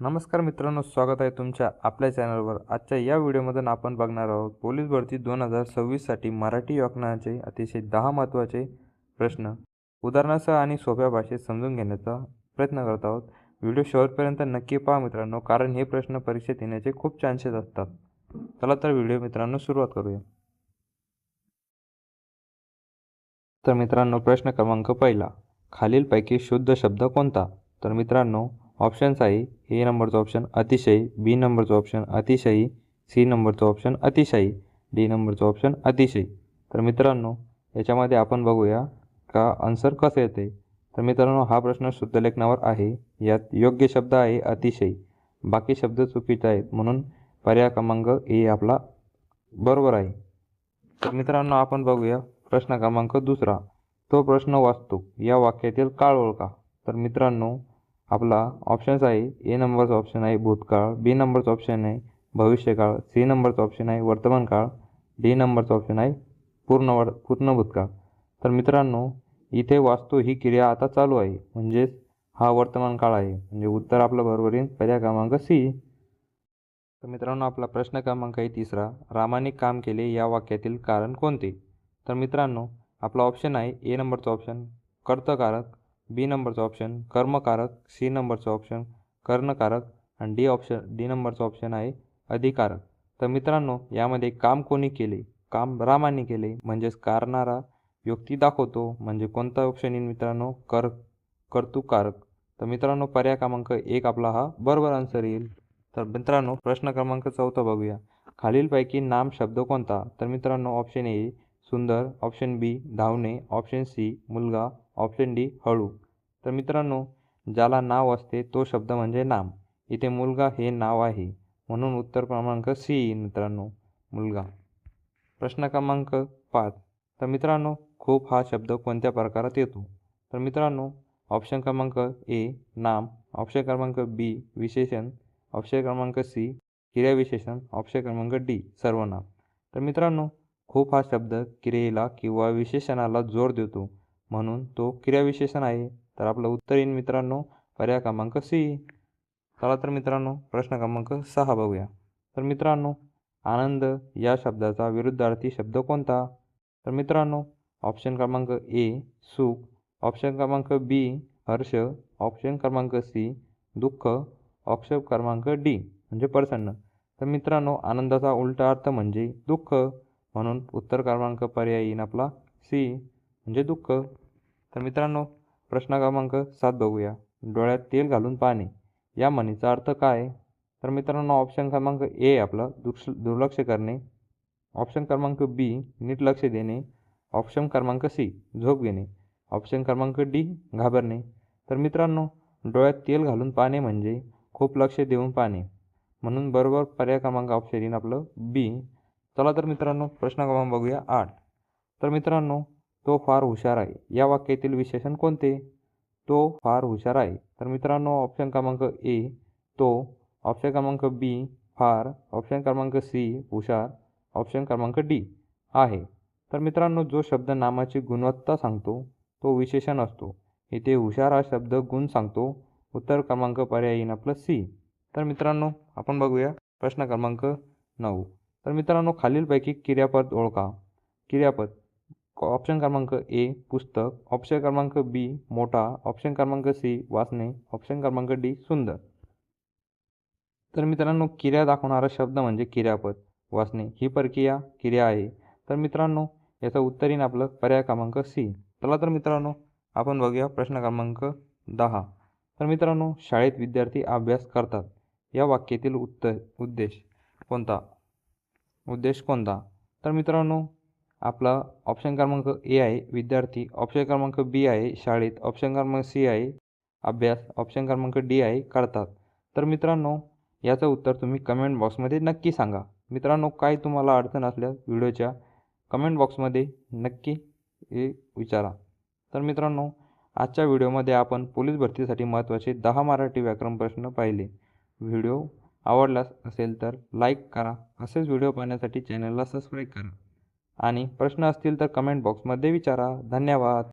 नमस्कार मित्रांनो स्वागत आहे तुमच्या आपल्या चॅनलवर. आजच्या या व्हिडिओमधून आपण बघणार आहोत पोलीस भरती दोन हजार सव्वीससाठी मराठी व्याकरणाचे अतिशय दहा महत्त्वाचे प्रश्न. उदाहरणासह आणि सोप्या भाषेत समजून घेण्याचा प्रयत्न करत आहोत. व्हिडिओ शेवटपर्यंत नक्की पहा मित्रांनो कारण हे प्रश्न परीक्षेत येण्याचे खूप चान्सेस असतात. चला तर व्हिडिओ मित्रांनो सुरुवात करूया. तर मित्रांनो प्रश्न क्रमांक पहिला. खालीलपैकी शुद्ध शब्द कोणता? तर मित्रांनो ऑप्शन्स आहे ए नंबरचं ऑप्शन अतिशय बी नंबरचं ऑप्शन अतिशयी सी नंबरचं ऑप्शन अतिशयी डी नंबरचं ऑप्शन अतिशय. तर मित्रांनो याच्यामध्ये आपण बघूया का आन्सर कसं येते तर मित्रांनो हा प्रश्न शुद्ध लेखनावर आहे. यात योग्य शब्द आहे अतिशय. बाकी शब्द चुकीचे आहेत म्हणून पर्याय क्रमांक ए आपला बरोबर आहे. तर मित्रांनो आपण बघूया प्रश्न क्रमांक दुसरा. तो प्रश्न वाचतो. या वाक्यातील काळ ओळखा. तर मित्रांनो आपला ऑप्शन्स आहे ए नंबरचा ऑप्शन आहे भूतकाळ बी नंबरचा ऑप्शन आहे भविष्यकाळ सी नंबरचा ऑप्शन आहे वर्तमान काळ डी नंबरचा ऑप्शन आहे पूर्ण वर पूर्ण भूतकाळ. तर मित्रांनो इथे वास्तू ही क्रिया आता चालू आहे म्हणजेच हा वर्तमान काळ आहे. म्हणजे उत्तर आपलं बरोबर येईल पहिल्या क्रमांक सी तर मित्रांनो आपला प्रश्न क्रमांक आहे तिसरा. रामाने काम केले या वाक्यातील कारण कोणते? तर मित्रांनो आपला ऑप्शन आहे ए नंबरचा ऑप्शन कर्तकारक. बी नंबरचं ऑप्शन कर्मकारक सी नंबरचं ऑप्शन कर्णकारक आणि डी ऑप्शन डी नंबरचं ऑप्शन आहे अधिकारक. तर मित्रांनो यामध्ये काम कोणी केले? काम रामाने केले. म्हणजेच कारणारा व्यक्ती दाखवतो. म्हणजे कोणता ऑप्शन येईल मित्रांनो? कर कर्तुकारक. तर मित्रांनो पर्याय क्रमांक एक आपला हा बरोबर आन्सर येईल. तर मित्रांनो प्रश्न क्रमांक चौथा बघूया. खालीलपैकी नाम शब्द कोणता? तर मित्रांनो ऑप्शन ए सुंदर ऑप्शन बी धावणे ऑप्शन सी मुलगा ऑप्शन डी हळू. तर मित्रांनो ज्याला नाव असते तो शब्द म्हणजे नाम. इथे मुलगा हे नाव आहे. म्हणून उत्तर क्रमांक सी मित्रांनो मुलगा. प्रश्न क्रमांक पाच. तर मित्रांनो खूप हा शब्द कोणत्या प्रकारात येतो? तर मित्रांनो ऑप्शन क्रमांक ए नाम. ऑप्शन क्रमांक बी विशेषण. ऑप्शन क्रमांक सी क्रियाविशेषण. ऑप्शन क्रमांक डी सर्वनाम. तर मित्रांनो खूप हा शब्द क्रियेला किंवा विशेषणाला जोर देतो. म्हणून तो क्रियाविशेषण आहे. तर आपलं उत्तर येईल मित्रांनो. पर्याय क्रमांक सी. चला तर मित्रांनो प्रश्न क्रमांक सहा बघूया. तर मित्रांनो आनंद या शब्दाचा विरुद्धार्थी शब्द कोणता? तर मित्रांनो ऑप्शन क्रमांक ए सुख. ऑप्शन क्रमांक बी हर्ष. ऑप्शन क्रमांक सी दुःख. ऑप्शन क्रमांक डी म्हणजे प्रसन्न. तर मित्रांनो आनंदाचा उलटा अर्थ म्हणजे दुःख. म्हणून उत्तर क्रमांक पर्याय येईन आपला सी म्हणजे दुःख. तर मित्रांनो प्रश्न क्रमांक सात बघूया. डोळ्यात तेल घालून पाहणे या म्हणीचा अर्थ काय? तर मित्रांनो ऑप्शन क्रमांक ए आपलं दुर्श दुर्लक्ष करणे. ऑप्शन क्रमांक बी नीट लक्ष देणे. ऑप्शन क्रमांक सी झोप घेणे. ऑप्शन क्रमांक डी घाबरणे. तर मित्रांनो डोळ्यात तेल घालून पाहणे म्हणजे खूप लक्ष देऊन पाहणे म्हणून बरोबर पर्याय क्रमांक ऑप्शन येईन आपलं बी चला तर मित्रांनो प्रश्न क्रमांक बघूया आठ. तर मित्रांनो तो फार हुशार आहे. या वाक्यातील विशेषण कोणते? तो फार हुशार आहे. तर मित्रांनो ऑप्शन क्रमांक ए तो ऑप्शन क्रमांक बी फार ऑप्शन क्रमांक सी हुशार ऑप्शन क्रमांक डी आहे. तर मित्रांनो जो शब्द नामाची गुणवत्ता सांगतो तो विशेषण असतो. इथे हुशार हा शब्द गुण सांगतो. उत्तर क्रमांक पर्याय येईन आपलं सी तर मित्रांनो आपण बघूया प्रश्न क्रमांक नऊ. तर मित्रांनो खालीलपैकी क्रियापद ओळखा. क्रियापद. ऑप्शन क्रमांक ए पुस्तक. ऑप्शन क्रमांक बी मोठा. ऑप्शन क्रमांक सी वाचणे ऑप्शन क्रमांक डी सुंदर. तर मित्रांनो क्रिया दाखवणारा शब्द म्हणजे क्रियापद वाचणे ही प्रक्रिया क्रिया आहे. तर मित्रांनो याचं उत्तर येईन आपलं पर्याय क्रमांक सी चला तर मित्रांनो आपण बघूया प्रश्न क्रमांक दहा. तर मित्रांनो शाळेत विद्यार्थी अभ्यास करतात. या वाक्यातील उत्तर उद्देश कोणता? उद्देश कोणता? तर मित्रांनो आपला ऑप्शन क्रमांक ए आहे विद्यार्थी. ऑप्शन क्रमांक बी आहे शाळेत. ऑप्शन क्रमांक सी आहे अभ्यास. ऑप्शन क्रमांक डी आहे करतात. तर मित्रांनो याचं उत्तर तुम्ही कमेंट बॉक्समध्ये नक्की सांगा. मित्रांनो काय तुम्हाला अडचण असल्यास व्हिडिओच्या कमेंट बॉक्समध्ये नक्की हे विचारा. तर मित्रांनो आजच्या व्हिडिओमध्ये आपण पोलीस भरतीसाठी महत्त्वाचे दहा मराठी व्याकरण प्रश्न पाहिले. व्हिडिओ आवडलास असेल तर लाईक करा. असेच व्हिडिओ पाहण्यासाठी चॅनलला सबस्क्राईब करा. आणि प्रश्न असतील तर कमेंट बॉक्समध्ये विचारा. धन्यवाद.